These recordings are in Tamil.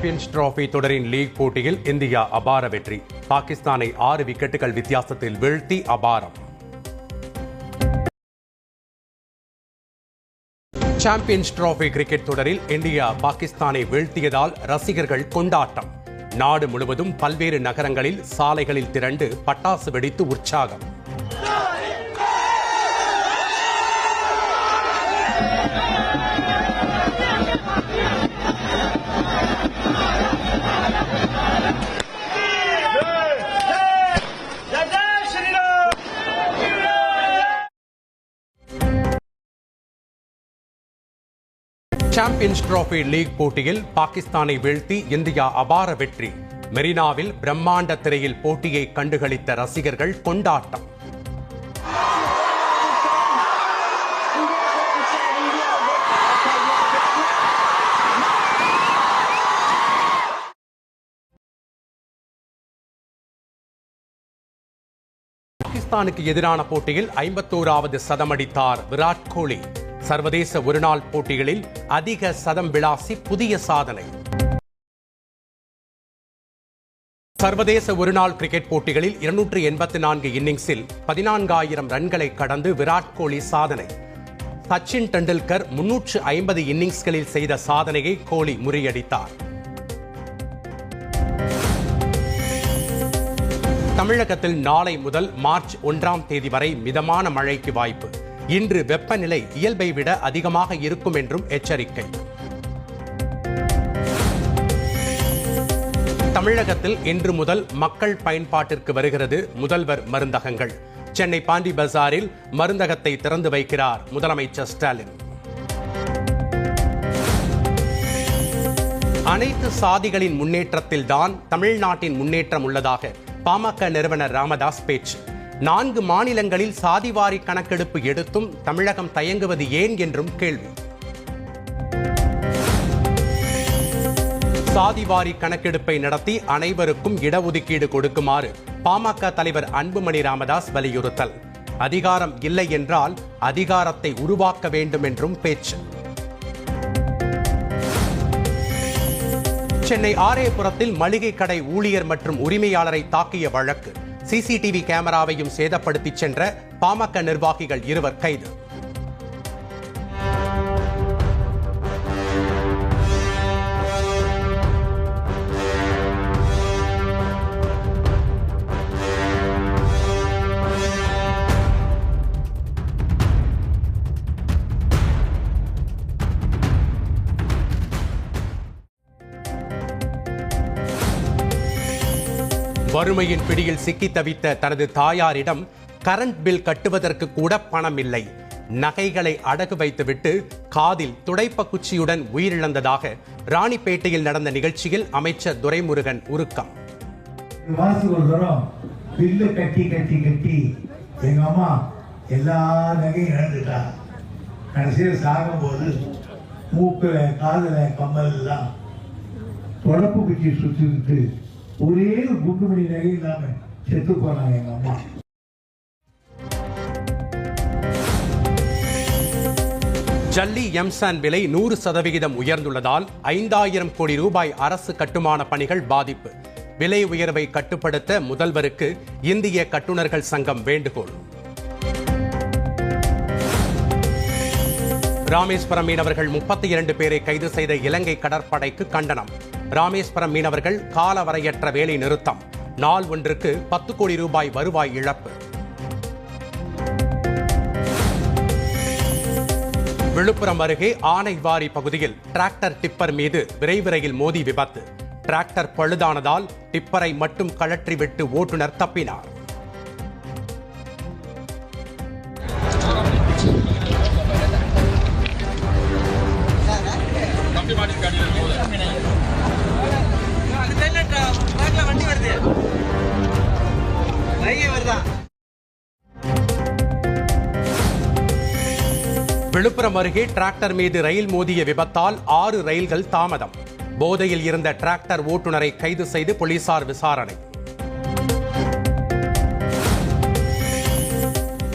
சாம்பியன்ஸ் டிராபி தொடரின் லீக் போட்டியில் இந்தியா அபார வெற்றி. பாகிஸ்தானை ஆறு விக்கெட்டுகள் வித்தியாசத்தில் வீழ்த்தி அபாரம். சாம்பியன்ஸ் டிராபி கிரிக்கெட் தொடரில் இந்தியா பாகிஸ்தானை வீழ்த்தியதால் ரசிகர்கள் கொண்டாட்டம். நாடு முழுவதும் பல்வேறு நகரங்களில் சாலைகளில் திரண்டு பட்டாசு வெடித்து உற்சாகம். சாம்பியன்ஸ் டிராபி லீக் போட்டியில் பாகிஸ்தானை வீழ்த்தி இந்தியா அபார வெற்றி. மெரினாவில் பிரம்மாண்ட திரையில் போட்டியை கண்டுகளித்த ரசிகர்கள் கொண்டாட்டம். பாகிஸ்தானுக்கு எதிரான போட்டியில் ஐம்பத்தோராவது சதமடித்தார் விராட் கோலி. சர்வதேச ஒருநாள் போட்டிகளில் அதிக சதம் விளாசி புதிய சாதனை. சர்வதேச ஒருநாள் கிரிக்கெட் போட்டிகளில் இருநூற்று எண்பத்தி நான்கு இன்னிங்ஸில் பதினான்காயிரம் ரன்களை கடந்து விராட் கோலி சாதனை. சச்சின் டெண்டுல்கர் முன்னூற்று ஐம்பது இன்னிங்ஸ்களில் செய்த சாதனையை கோலி முறியடித்தார். தமிழகத்தில் நாளை முதல் மார்ச் ஒன்றாம் தேதி வரை மிதமான மழைக்கு வாய்ப்பு. இன்று வெப்பநிலை இயல்பை விட அதிகமாக இருக்கும் என்றும் எச்சரிக்கை. தமிழகத்தில் இன்று முதல் மக்கள் பயன்பாட்டிற்கு வருகிறது முதல்வர் மருந்தகங்கள். சென்னை பாண்டி பஜாரில் மருந்தகத்தை திறந்து வைக்கிறார் முதலமைச்சர் ஸ்டாலின். அனைத்து சாதிகளின் முன்னேற்றத்தில்தான் தமிழ்நாட்டின் முன்னேற்றம் உள்ளதாக பாமக நிறுவனர் ராமதாஸ் பேச்சு. நான்கு மாநிலங்களில் சாதிவாரி கணக்கெடுப்பு எடுத்தும் தமிழகம் தயங்குவது ஏன் என்றும் கேள்வி. சாதிவாரி கணக்கெடுப்பை நடத்தி அனைவருக்கும் இடஒதுக்கீடு கொடுக்குமாறு பாமக தலைவர் அன்புமணி ராமதாஸ் வலியுறுத்தல். அதிகாரம் இல்லை என்றால் அதிகாரத்தை உருவாக்க வேண்டும் என்றும் பேச்சு. சென்னை ஆரேபுரத்தில் மளிகை கடை ஊழியர் மற்றும் உரிமையாளரை தாக்கிய வழக்கு. சிசிடிவி கேமராவையும் சேதப்படுத்திச் சென்ற பாமக நிர்வாகிகள் இருவர் கைது. வறுமையின் பிடியில் சிக்கி தவித்த தனது தாயாரிடம் கரண்ட் பில் கட்டுவதற்கு கூட பணம் இல்லை நகைகளை அடகு வைத்துவிட்டு காதில் துடைப்ப குச்சியுடன் உயிரிழந்ததாக ராணிப்பேட்டையில் நடந்த நிகழ்ச்சியில் அமைச்சர் துரைமுருகன் உருக்கம். பில்லு கட்டி கட்டி கட்டி எங்க அம்மா எல்லா நகையும் இழந்துட்டா. கடைசியில் சாகும்போது மூக்குல காதுல கம்மல் எல்லாம் தொடப்பு குச்சி சுத்திக்கிட்டு ஒரே ஒரு குண்டு மணி நகை இல்லாம செத்து போனாங்க எங்க அம்மா. ஜல்லி எம்சான் விலை நூறு சதவிகிதம் உயர்ந்துள்ளதால் ஐந்தாயிரம் கோடி ரூபாய் அரசு கட்டுமான பணிகள் பாதிப்பு. விலை உயர்வை கட்டுப்படுத்த முதல்வருக்கு இந்திய கட்டுநர்கள் சங்கம் வேண்டுகோள். ராமேஸ்வரம் மீனவர்கள் முப்பத்தி இரண்டு பேரை கைது செய்த இலங்கை கடற்படைக்கு கண்டனம். ராமேஸ்வரம் மீனவர்கள் காலவரையற்ற வேலை நிறுத்தம். நாள் ஒன்றுக்கு பத்து கோடி ரூபாய் வருவாய் இழப்பு. விழுப்புரம் அருகே ஆனைவாரி பகுதியில் டிராக்டர் டிப்பர் மீது விரைவு ரயில் மோதி விபத்து. டிராக்டர் பழுதானதால் டிப்பரை மட்டும் கழற்றிவிட்டு ஓட்டுநர் தப்பினார். விழுப்புரம் அருகே டிராக்டர் மீது ரயில் மோதிய விபத்தால் ஆறு ரயில்கள் தாமதம். போதையில் இருந்த டிராக்டர் ஓட்டுநரை கைது செய்து போலீசார் விசாரணை.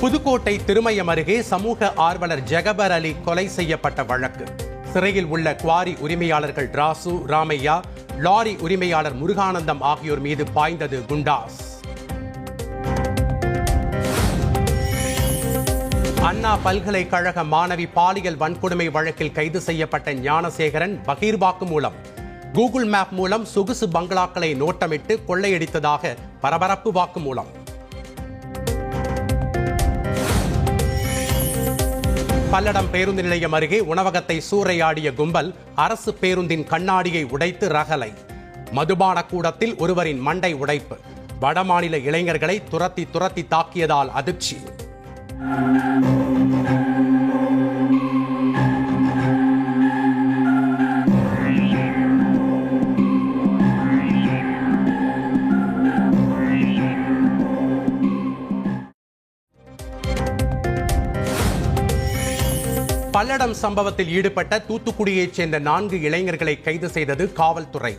புதுக்கோட்டை திருமயம் அருகே சமூக ஆர்வலர் ஜெகபர் அலி கொலை செய்யப்பட்ட வழக்கு. சிறையில் உள்ள குவாரி உரிமையாளர்கள் ராசு ராமையா லாரி உரிமையாளர் முருகானந்தம் ஆகியோர் மீது பாய்ந்தது குண்டாஸ். அண்ணா பல்கலைக்கழக மாணவி பாலியல் வன்கொடுமை வழக்கில் கைது செய்யப்பட்ட ஞானசேகரன் பகீர்வாக்கு மூலம். கூகுள் மேப் மூலம் சொகுசு பங்களாக்களை நோட்டமிட்டு கொள்ளையடித்ததாக பரபரப்பு வாக்கு மூலம். பல்லடம் பேருந்து நிலையம் அருகே உணவகத்தை சூறையாடிய கும்பல் அரசு பேருந்தின் கண்ணாடியை உடைத்து ரகலை. மதுபான கூடத்தில் ஒருவரின் மண்டை உடைப்பு. வடமாநில இளைஞர்களை துரத்தி துரத்தி தாக்கியதால் அதிர்ச்சி. பல்லடம் சம்பவத்தில் ஈடுபட்ட தூத்துக்குடியைச் சேர்ந்த நான்கு இளைஞர்களை கைது செய்தது காவல்துறை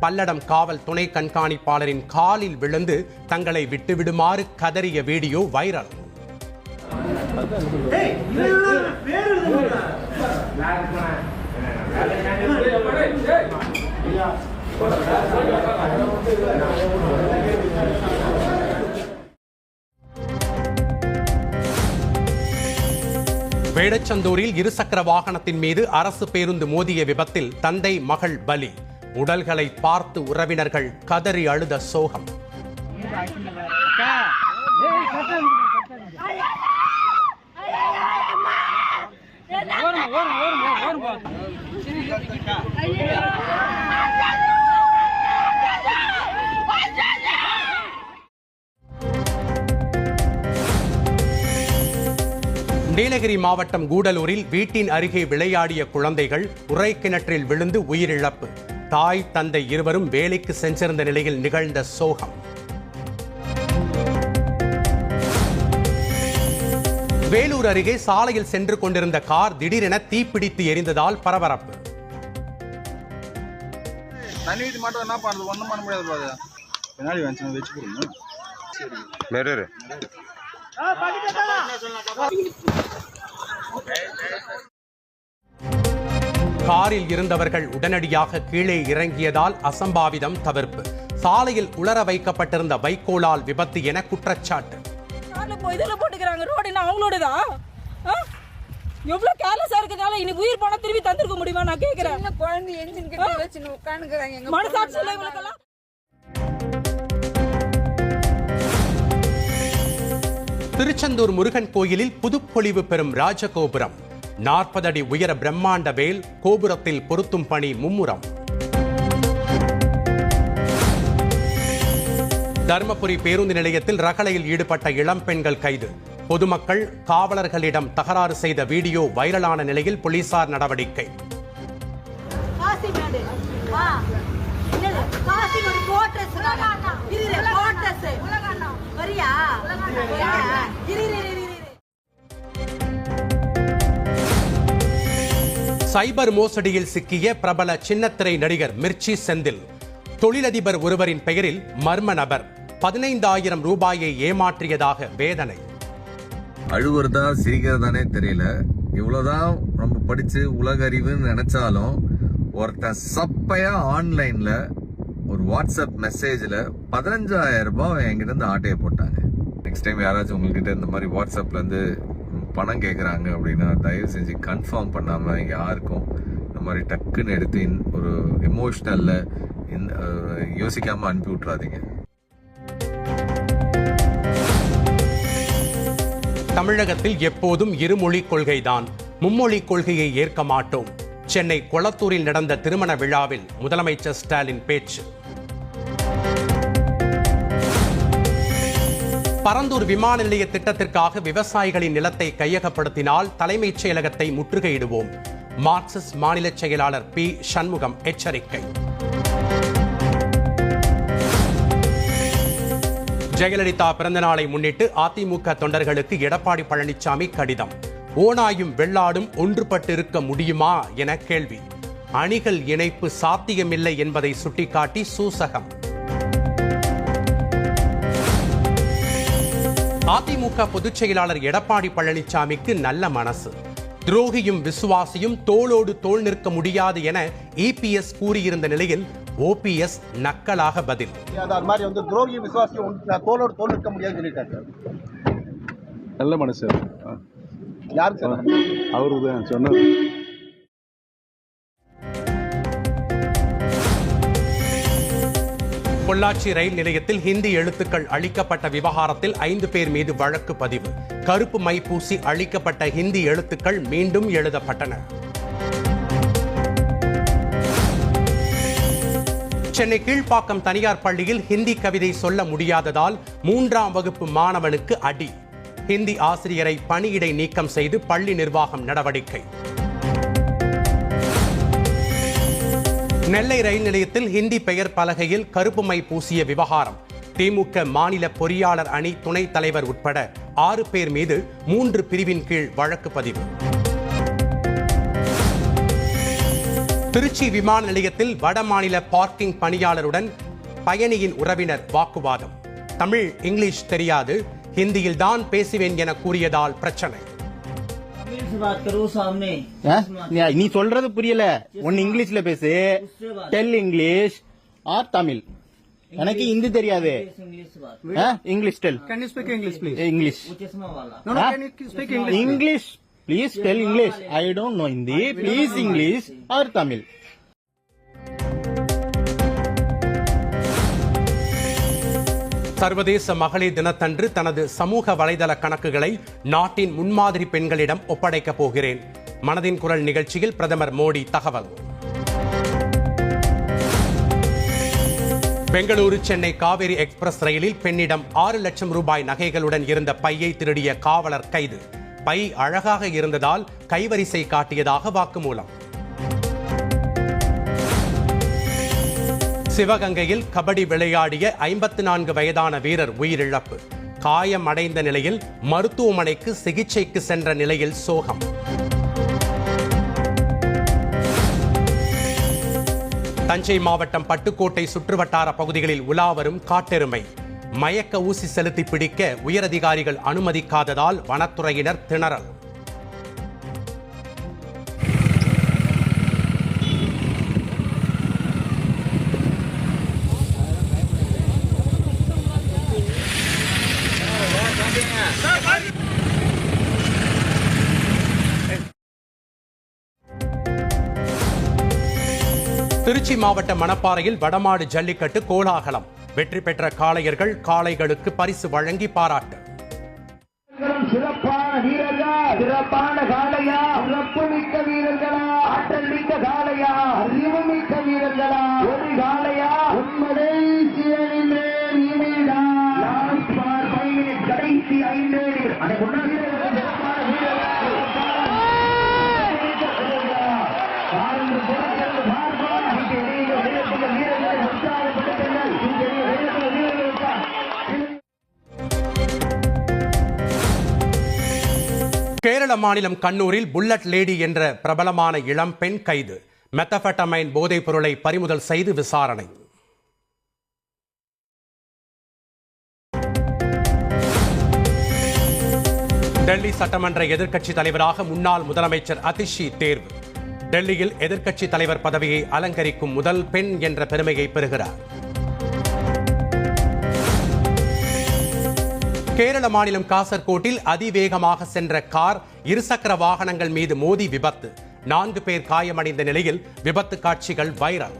பல்லடம் காவல் துணை கண்காணிப்பாளரின் காலில் விழுந்து தங்களை விட்டுவிடுமாறு கதறிய வீடியோ வைரல் வேடச்சந்தூரில் இருசக்கர வாகனத்தின் மீது அரசு பேருந்து மோதிய விபத்தில் தந்தை மகள் பலி உடல்களை பார்த்து உறவினர்கள் கதறி அழுத சோகம் நீலகிரி மாவட்டம் கூடலூரில் வீட்டின் அருகே விளையாடிய குழந்தைகள் உரை கிணற்றில் விழுந்து உயிரிழப்பு. தாய் தந்தை இருவரும் வேலைக்கு சென்றிருந்த நிலையில் நிகழ்ந்த சோகம். வேலூர் அருகே சாலையில் சென்று கொண்டிருந்த கார் திடீரென தீப்பிடித்து எரிந்ததால் பரபரப்பு. மாட்டோம் என்ன ஒன்றும் பண்ண முடியாது பின்னாடி வச்சு காரில் இருந்தவர்கள் உடனடியாக கீழே இறங்கியதால் அசம்பாவிதம் தவிர்ப்பு. சாலையில் உலர வைக்கப்பட்டிருந்த வைக்கோலால் விபத்து என குற்றச்சாட்டு. இதில் போட்டுக்கிறாங்க ரோடு என்ன அவங்களோடதா? எவ்வளோ கேர்லெஸ்ஸாக இருக்கிறதுனால இன்னைக்கு உயிர் போனால் திரும்பி தந்திருக்க முடியுமா? நான் கேட்குறேன். சின்ன குழந்தை என்ஜின் கிட்ட வச்சுன்னு உட்காந்துக்கிறாங்க எங்க மனசாட்சி இல்லை இவங்களுக்கெல்லாம் திருச்செந்தூர் முருகன் கோயிலில் புதுப்பொழிவு பெறும் ராஜகோபுரம். நாற்பது அடி உயர பிரம்மாண்ட வேல் கோபுரத்தில் பொருத்தும் பணி மும்முரம். தர்மபுரி பேருந்து நிலையத்தில் ரகளையில் ஈடுபட்ட இளம் பெண்கள் கைது. பொதுமக்கள் காவலர்களிடம் தகராறு செய்த வீடியோ வைரலான நிலையில் போலீசார் நடவடிக்கை. காசிமேடு வரியா. சைபர் மோசடியில் சிக்கிய பிரபல சின்னத்திரை நடிகர் மிர்ச்சி செந்தில். தொழிலதிபர் ஒருவரின் பெயரில் மர்ம நபர் பதினைந்தாயிரம் ரூபாயை ஏமாற்றியதாக வேதனை. அழுவுறதா சிரிக்கிறதானே தெரியல. இவ்வளவுதான் நம்ம படிச்சு உலக அறிவுன்னு நினைச்சாலும் ஒருத்தன் சப்பையா ஆன்லைன்ல ஒரு வாட்ஸ்அப் மெசேஜில் பதினஞ்சாயிரம் ரூபாய் என்கிட்ட இருந்து ஆட்டையை போட்டாங்க. நெக்ஸ்ட் டைம் யாராச்சும் உங்ககிட்ட இந்த மாதிரி வாட்ஸ்அப்லேருந்து பணம் கேட்குறாங்க அப்படின்னா தயவு செஞ்சு கன்ஃபார்ம் பண்ணாமல் யாருக்கும் இந்த மாதிரி டக்குன்னு எடுத்து இன்- ஒரு எமோஷ்னல்ல யோசிக்காமல் அனுப்பி விட்றாதீங்க தமிழகத்தில் எப்போதும் இருமொழி கொள்கைதான். மும்மொழி கொள்கையை ஏற்க மாட்டோம். சென்னை கொளத்தூரில் நடந்த திருமண விழாவில் முதலமைச்சர் ஸ்டாலின் பேச்சு. பரந்தூர் விமான நிலைய திட்டத்திற்காக விவசாயிகளின் நிலத்தை கையகப்படுத்தினால் தலைமைச் செயலகத்தை முற்றுகையிடுவோம். மார்க்சிஸ்ட் மாநில செயலாளர் பி. சண்முகம் எச்சரிக்கை. ஜெயலலிதா பிறந்தநாளை முன்னிட்டு அதிமுக தொண்டர்களுக்கு எடப்பாடி பழனிசாமி கடிதம். ஓனாயும் வெள்ளாடும் ஒன்றுபட்டு இருக்க முடியுமா என கேள்வி. அணிகள் இணைப்பு சாத்தியமில்லை என்பதை சுட்டிக்காட்டி சூசகம். அதிமுக பொதுச் செயலாளர் எடப்பாடி பழனிசாமிக்கு நல்ல மனசு. துரோகியும் விசுவாசியும் தோளோடு தோள் நிற்க முடியாது என இபிஎஸ் கூறியிருந்த நிலையில் ஓபிஎஸ் நக்கலாக பதில். அது அது மாதிரி வந்து துரோகி விசுவாசி ஒன்று தோளோடு தோல் நிற்க சார் நல்ல மனுஷன் யாருக்கு சார்? தான் சொன்னது. பொள்ளாச்சி ரயில் நிலையத்தில் ஹிந்தி எழுத்துக்கள் அளிக்கப்பட்ட விவகாரத்தில் ஐந்து பேர் மீது வழக்கு பதிவு. கருப்பு மை பூசி அளிக்கப்பட்ட ஹிந்தி எழுத்துக்கள் மீண்டும் எழுதப்பட்டன. சென்னை கீழ்ப்பாக்கம் தனியார் பள்ளியில் ஹிந்தி கவிதை சொல்ல முடியாததால் மூன்றாம் வகுப்பு மாணவனுக்கு அடி. ஹிந்தி ஆசிரியரை பணியிடை நீக்கம் செய்து பள்ளி நிர்வாகம் நடவடிக்கை. நெல்லை ரயில் நிலையத்தில் ஹிந்தி பெயர் பலகையில் கருப்புமை பூசிய விவகாரம். திமுக மாநில பொறியாளர் அணி துணைத் தலைவர் உட்பட ஆறு பேர் மீது மூன்று பிரிவின் கீழ் வழக்கு பதிவு. திருச்சி விமான நிலையத்தில் வடமாநில பார்க்கிங் பணியாளருடன் பயணியின் உறவினர் வாக்குவாதம். தமிழ் இங்கிலீஷ் தெரியாது. ஹிந்தியில் தான் பேசுவேன் என கூறியதால் பிரச்சனை. நீ சொல்றது புரியல. ஒன்னு இங்கிலீஷ்ல பேசு. டெல் இங்கிலீஷ் ஆர் தமிழ் எனக்கு ஹிந்தி தெரியாது. English tell can you speak English. Please English English please tell English I don't know Hindi please English or Tamil சர்வதேச மகளிர் தினத்தன்று தனது சமூக வலைதள கணக்குகளை நாட்டின் முன்மாதிரி பெண்களிடம் ஒப்படைக்கப் போகிறேன். மனதின் குரல் நிகழ்ச்சியில் பிரதமர் மோடி தகவல். பெங்களூரு சென்னை காவிரி எக்ஸ்பிரஸ் ரயிலில் பெண்ணிடம் ஆறு லட்சம் ரூபாய் நகைகளுடன் இருந்த பையை திருடிய காவலர் கைது. பை அழகாக இருந்ததால் கைவரிசை காட்டியதாக வாக்குமூலம். சிவகங்கையில் கபடி விளையாடிய ஐம்பத்து நான்கு வயதான வீரர் உயிரிழப்பு. காயமடைந்த நிலையில் மருத்துவமனைக்கு சிகிச்சைக்கு சென்ற நிலையில் சோகம். தஞ்சை மாவட்டம் பட்டுக்கோட்டை சுற்றுவட்டார பகுதிகளில் உலாவரும் காட்டெருமை. மயக்க ஊசி செலுத்தி பிடிக்க உயரதிகாரிகள் அனுமதிக்காததால் வனத்துறையினர் திணறல். திருச்சி மாவட்ட மணப்பாறையில் வடமாடு ஜல்லிக்கட்டு கோலாகலம். வெற்றி பெற்ற காளையர்கள் காளைகளுக்கு பரிசு வழங்கி பாராட்டு. சிறப்பான வீரர்கள் சிறப்பான காளையா சிறப்பு மிக்க கேரள மாநிலம் கண்ணூரில் புல்லட் லேடி என்ற பிரபலமான இளம் பெண் கைது. மெத்தபெட்டமைன் போதைப் பொருளை பறிமுதல் செய்து விசாரணை. டெல்லி சட்டமன்ற எதிர்க்கட்சி தலைவராக முன்னாள் முதலமைச்சர் அதிஷி தேர்வு. டெல்லியில் எதிர்க்கட்சி தலைவர் பதவியை அலங்கரிக்கும் முதல் பெண் என்ற பெருமையை பெறுகிறார். கேரள மாநிலம் காசர்கோட்டில் அதிவேகமாக சென்ற கார் இருசக்கர வாகனங்கள் மீது மோதி விபத்து. நான்கு பேர் காயமடைந்த நிலையில் விபத்து காட்சிகள் வைரல்.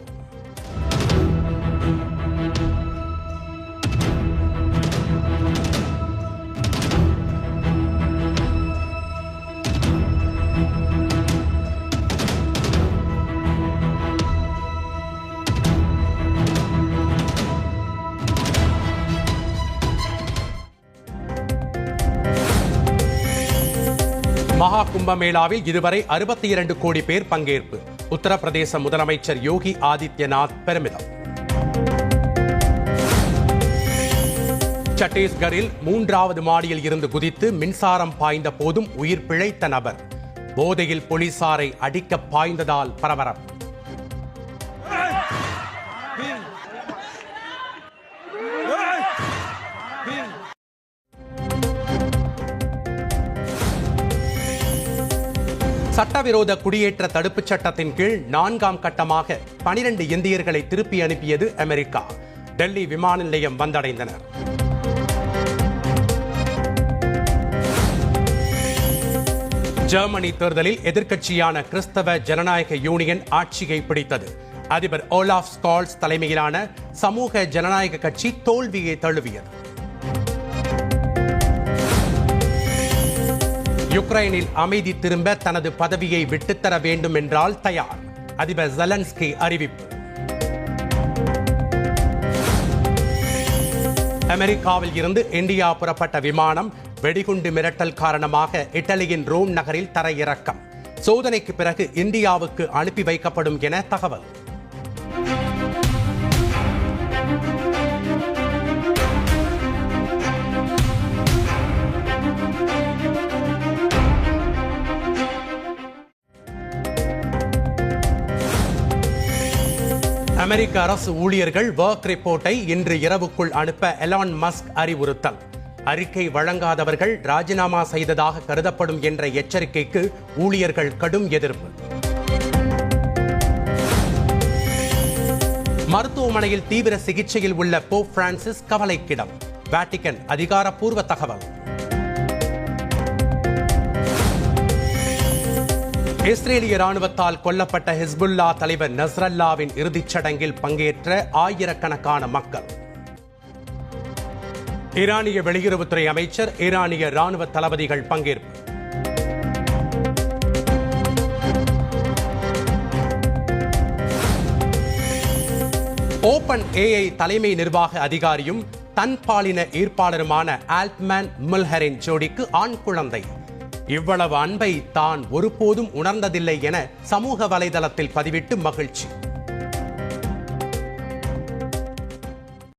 மகா கும்பமேளாவில் இதுவரை அறுபத்தி இரண்டு கோடி பேர் பங்கேற்பு. உத்தரப்பிரதேச முதலமைச்சர் யோகி ஆதித்யநாத் பெருமிதம். சத்தீஸ்கரில் மூன்றாவது மாடியில் இருந்து குதித்து மின்சாரம் பாய்ந்த போதும் உயிர் பிழைத்த நபர். போதையில் போலீசாரை அடிக்க பாய்ந்ததால் பரபரப்பு. சட்டவிரோத குடியேற்ற தடுப்புச் சட்டத்தின் கீழ் நான்காம் கட்டமாக பனிரெண்டு இந்தியர்களை திருப்பி அனுப்பியது அமெரிக்கா. டெல்லி விமான நிலையம் வந்தடைந்தனர். ஜெர்மனி தேர்தலில் எதிர்க்கட்சியான கிறிஸ்தவ ஜனநாயக யூனியன் ஆட்சியை பிடித்தது. அதிபர் ஓலாஃப் ஸ்கால்ஸ் தலைமையிலான சமூக ஜனநாயக கட்சி தோல்வியை தழுவியது. யுக்ரைனில் அமைதி திரும்ப தனது பதவியை விட்டுத்தர வேண்டும் என்றால் தயார். அதிபர் ஜலன்ஸ்கி அறிவிப்பு. அமெரிக்காவில் இருந்து இந்தியா புறப்பட்ட விமானம் வெடிகுண்டு மிரட்டல் காரணமாக இட்டலியின் ரோம் நகரில் தரையிறக்கம். சோதனைக்கு பிறகு இந்தியாவுக்கு அனுப்பி வைக்கப்படும் என தகவல். அமெரிக்க அரசு ஊழியர்கள் ஒர்க் ரிப்போர்ட்டை இன்று இரவுக்குள் அனுப்ப எலான் மஸ்க் அறிவுறுத்தல். அறிக்கை வழங்காதவர்கள் ராஜினாமா செய்ததாக கருதப்படும் என்ற எச்சரிக்கைக்கு ஊழியர்கள் கடும் எதிர்ப்பு. மருத்துவமனையில் தீவிர சிகிச்சையில் உள்ள போப் பிரான்சிஸ் கவலைக்கிடம். வேட்டிக்கன் அதிகாரப்பூர்வ தகவல். இஸ்ரேலிய ராணுவத்தால் கொல்லப்பட்ட ஹிஸ்புல்லா தலைவர் நஸ்ரல்லாவின் இறுதிச் சடங்கில் பங்கேற்ற ஆயிரக்கணக்கான மக்கள். ஈரானிய வெளியுறவுத்துறை அமைச்சர் ஈரானிய ராணுவ தளபதிகள் பங்கேற்பு. ஓபன் ஏஐ தலைமை நிர்வாக அதிகாரியும் தன்பாலின ஈர்ப்பாளருமான ஆல்ட்மேன் முல்ஹரின் ஜோடிக்கு ஆண் குழந்தை. இவ்வளவு அன்பை தான் ஒருபோதும் உணர்ந்ததில்லை என சமூக வலைதளத்தில் பதிவிட்டு மகிழ்ச்சி.